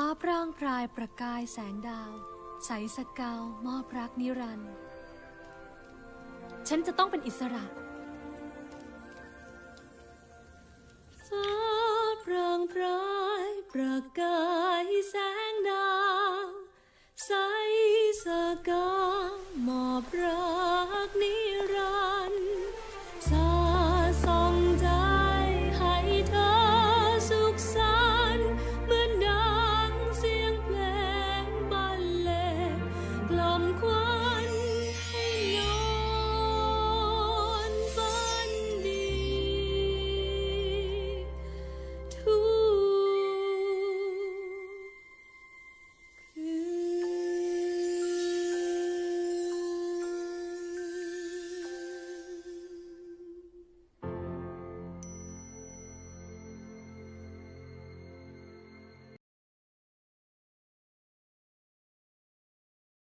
ฟ้าพร่างพรายประกายแสงดาว ใสสกาวมอบรักนิรันดร์ฉันจะต้องเป็นอิสระฟ้าพรางพรายประกายแสงดาว ใสสกาวมอบรัก